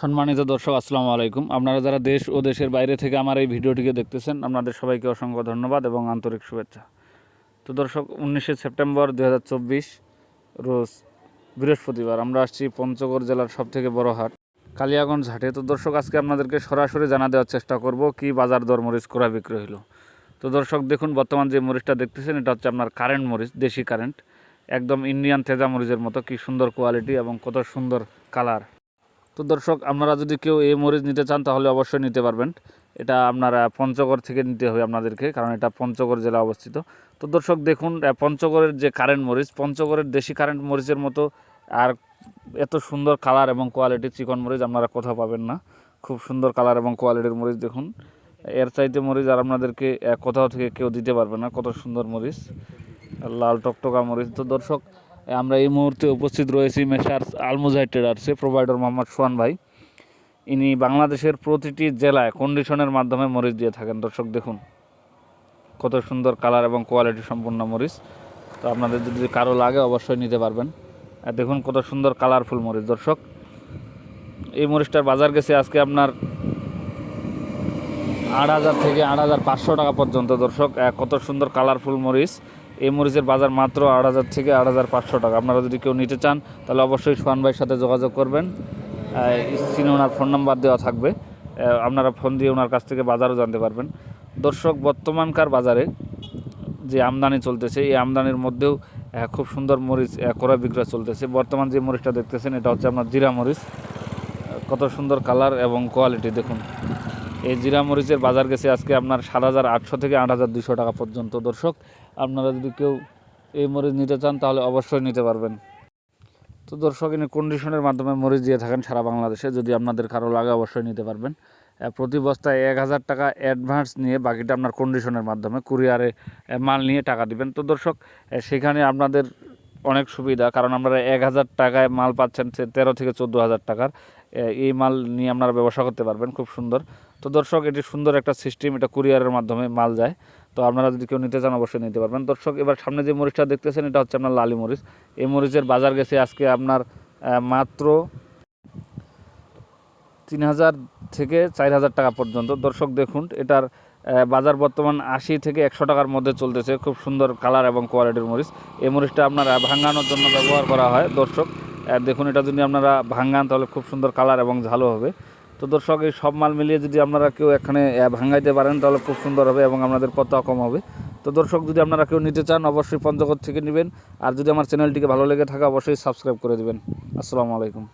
সম্মানিত দর্শক, আসসালামু আলাইকুম। আপনারা যারা দেশ ও দেশের বাইরে থেকে আমার এই ভিডিওটিকে দেখতেছেন, আপনাদের সবাইকে অসংখ্য ধন্যবাদ এবং আন্তরিক শুভেচ্ছা। তো দর্শক, উনিশে সেপ্টেম্বর দু হাজার চব্বিশ, রোজ বৃহস্পতিবার আমরা আসছি পঞ্চগড় জেলার সবথেকে বড় হাট, কালিয়াগঞ্জ হাটে। তো দর্শক, আজকে আপনাদেরকে সরাসরি জানা দেওয়ার চেষ্টা করব কি বাজার দর মরিচ ক্রয় বিক্রয় হলো। তো দর্শক, দেখুন, বর্তমান যে মরিচটা দেখতেছেন, এটা হচ্ছে আপনার কারেন্ট মরিচ, দেশি কারেন্ট একদম ইন্ডিয়ান তেজা মরিচের মতো কি সুন্দর কোয়ালিটি এবং কত সুন্দর কালার তো দর্শক, আপনারা যদি কেউ এই মরিচ নিতে চান, তাহলে অবশ্যই নিতে পারবেন। এটা আপনারা পঞ্চগড় থেকে নিতে হবে আপনাদেরকে, কারণ এটা পঞ্চগড় জেলা অবস্থিত। তো দর্শক, দেখুন পঞ্চগড়ের যে কারেন্ট মরিচ, পঞ্চগড়ের দেশি কারেন্ট মরিচের মতো আর এত সুন্দর কালার এবং কোয়ালিটি চিকন মরিচ আপনারা কোথাও পাবেন না। খুব সুন্দর কালার এবং কোয়ালিটির মরিচ, দেখুন। এর চাইতে মরিচ আর আপনাদেরকে কোথাও থেকে কেউ দিতে পারবে না, কত সুন্দর মরিচ। লাল টকটকা মরিচ। তো দর্শক আমরা এই মুহূর্তে উপস্থিত রয়েছি মেসার আলমুজাই ট্রেডার্সে প্রোভাইডার মোহাম্মদ সোহান ভাই। ইনি বাংলাদেশের প্রতিটি জেলায় কন্ডিশনের মাধ্যমে মরিচ দিয়ে থাকেন। দর্শক, দেখুন, কত সুন্দর কালার এবং কোয়ালিটি সম্পূর্ণ মরিচ। তো আপনাদের যদি কারও লাগে, অবশ্যই নিতে পারবেন। আর দেখুন, কত সুন্দর কালারফুল মরিচ। দর্শক, এই মরিচটার বাজার গেছে আজকে আপনার আট হাজার থেকে আট হাজার পাঁচশো টাকা পর্যন্ত। দর্শক কত সুন্দর কালারফুল মরিচ। এই মরিচের বাজার মাত্র আট হাজার থেকে আট হাজার পাঁচশো টাকা। আপনারা যদি কেউ নিতে চান, তাহলে অবশ্যই সোহান ভাইয়ের সাথে যোগাযোগ করবেন। স্ক্রিনে ওনার ফোন নাম্বার দেওয়া থাকবে। আপনারা ফোন দিয়ে ওনার কাছ থেকে বাজারও জানতে পারবেন। দর্শক, বর্তমানকার বাজারে যে আমদানি চলতেছে, এই আমদানির মধ্যেও খুব সুন্দর মরিচ ক্রয় বিক্রয় চলতেছে। বর্তমান যে মরিচটা দেখতেছেন, এটা হচ্ছে আপনার জিরা মরিচ। কত সুন্দর কালার এবং কোয়ালিটি, দেখুন। এই জিরা মরিচের বাজার গেছে আজকে আপনার সাত হাজার আটশো থেকে আট হাজার দুশো টাকা পর্যন্ত। দর্শক আপনারা যদি কেউ এই মরিচ নিতে চান, তাহলে অবশ্যই নিতে পারবেন। তো দর্শক, ইনি কন্ডিশনের মাধ্যমে মরিচ দিয়ে থাকেন সারা বাংলাদেশে। যদি আপনাদের কারও লাগে, অবশ্যই নিতে পারবেন। প্রতি বস্তায় এক হাজার টাকা অ্যাডভান্স নিয়ে বাকিটা আপনার কন্ডিশনের মাধ্যমে কুরিয়ারে মাল নিয়ে টাকা দিবেন। তো দর্শক সেখানে আপনাদের অনেক সুবিধা, কারণ আপনারা এক হাজার টাকায় মাল পাচ্ছেন তেরো থেকে চোদ্দ হাজার টাকার। এই মাল নিয়ে আপনারা ব্যবসা করতে পারবেন, খুব সুন্দর। তো দর্শক, এটি সুন্দর একটা সিস্টেম এটা কুরিয়ারের মাধ্যমে মাল যায়। তো আপনারা যদি কেউ নিতে চান, অবশ্যই নিতে পারবেন। দর্শক, এবার সামনে যে মরিচটা দেখতেছেন, এটা হচ্ছে আপনার লালি মরিচ। এই মরিচের বাজার গেছে আজকে আপনার মাত্র তিন হাজার থেকে চার হাজার টাকা পর্যন্ত। দর্শক, দেখুন, এটার বাজার বর্তমান আশি থেকে একশো টাকার মধ্যে চলতেছে। খুব সুন্দর কালার এবং কোয়ালিটির মরিচ। এই মরিচটা আপনারা ভাঙানোর জন্য ব্যবহার করা হয়। দর্শক দেখুন, এটা যদি আপনারা ভাঙান তাহলে খুব সুন্দর কালার এবং ঝালো হবে। তো দর্শক, এই সব মাল মিলিয়ে যদি আপনারা কেউ এখানে ভাঙাইতে পারেন, তাহলে খুব সুন্দর হবে এবং আপনাদের কত কম হবে। তো দর্শক, যদি আপনারা কেউ নিতে চান, অবশ্যই পঞ্চগড় থেকে নেবেন। আর যদি আমার চ্যানেলটিকে ভালো লেগে থাকে, অবশ্যই সাবস্ক্রাইব করে দেবেন। আসসালামু আলাইকুম।